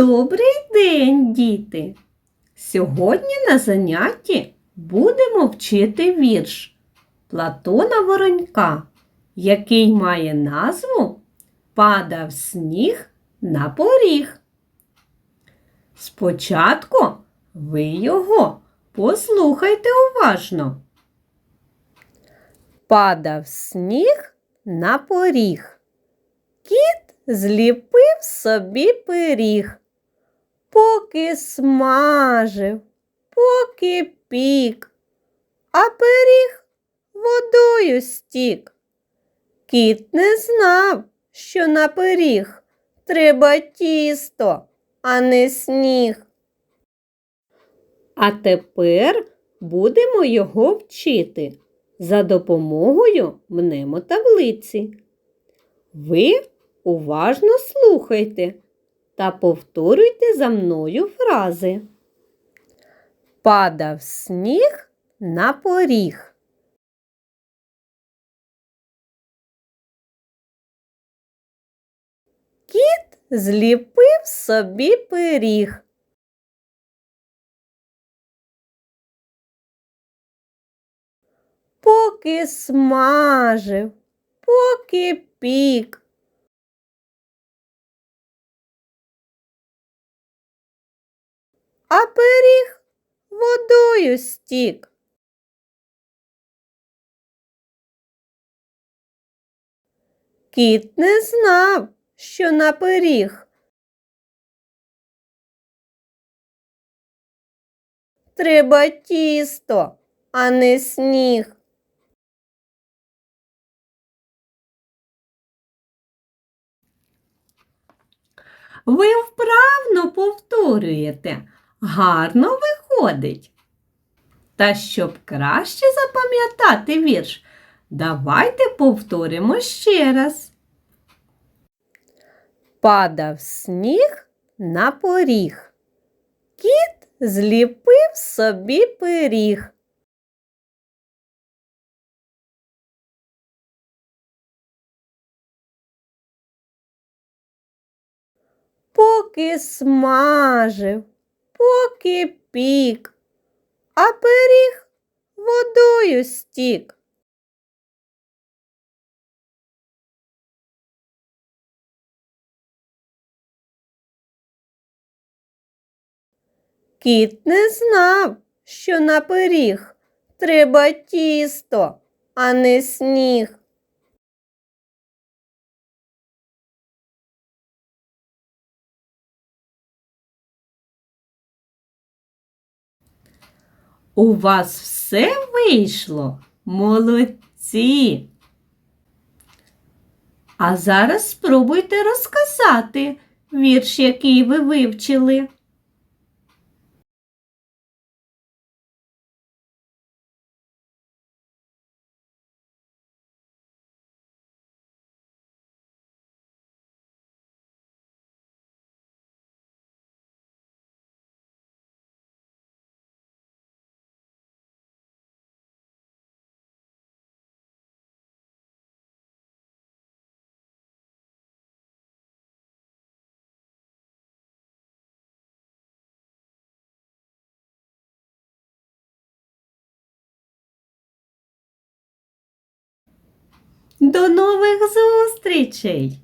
Добрий день, діти! Сьогодні на занятті будемо вчити вірш Платона Воронька, який має назву Падав сніг на поріг. Спочатку ви його послухайте уважно. Падав сніг на поріг. Кіт зліпив собі пиріг. Поки смажив, поки пік, а пиріг водою стік. Кіт не знав, що на пиріг треба тісто, а не сніг. А тепер будемо його вчити за допомогою мнемотаблиці. Ви уважно слухайте та повторюйте за мною фрази. Падав сніг на поріг. Кіт зліпив собі пиріг. Поки смажив, поки пік. А пиріг водою стік. Кіт не знав, що на пиріг. Треба тісто, а не сніг. Ви вправно повторюєте, гарно виходить. Та щоб краще запам'ятати вірш, давайте повторимо ще раз. Падав сніг на поріг. Кіт зліпив собі пиріг. Поки смажив, поки пік, а пиріг водою стік. Кіт не знав, що на пиріг треба тісто, а не сніг. У вас все вийшло? Молодці. А зараз спробуйте розказати вірш, який ви вивчили. До нових зустрічей!